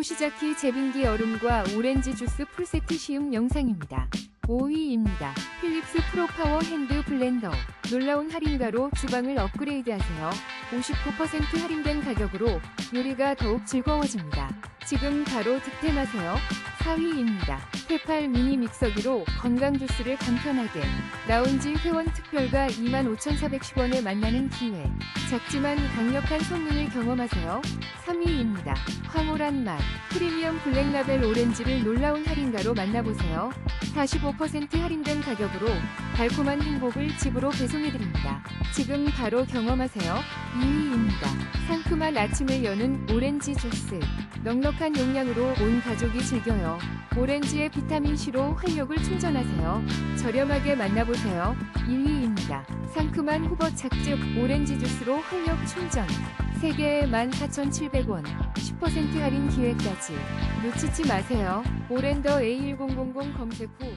호시자키 제빙기 얼음과 오렌지 주스 풀세트 시음 영상입니다. 5위입니다. 필립스 프로파워 핸드 블렌더. 놀라운 할인가로 주방을 업그레이드하세요. 59% 할인된 가격으로 요리가 더욱 즐거워집니다. 지금 바로 득템하세요. 4위입니다. 테팔 미니 믹서기로 건강 주스를 간편하게. 라운지 회원 특별가 25,410원에 만나는 기회. 작지만 강력한 성능을 경험하세요. 3위입니다. 황홀한 맛. 프리미엄 블랙라벨 오렌지를 놀라운 할인가로 만나보세요. 45% 할인된 가격으로 달콤한 행복을 집으로 배송해드립니다. 지금 바로 경험하세요. 2위입니다. 상큼한 아침을 여는 오렌지 주스. 넉넉한 용량으로 온 가족이 즐겨요. 오렌지의 비타민C로 활력을 충전하세요. 저렴하게 만나보세요. 1위입니다. 상큼한 후버 착즙 오렌지 주스로 활력 충전. 3개에 14,700원. 10% 할인 기회까지. 놓치지 마세요. 오렌더 A1000 검색 후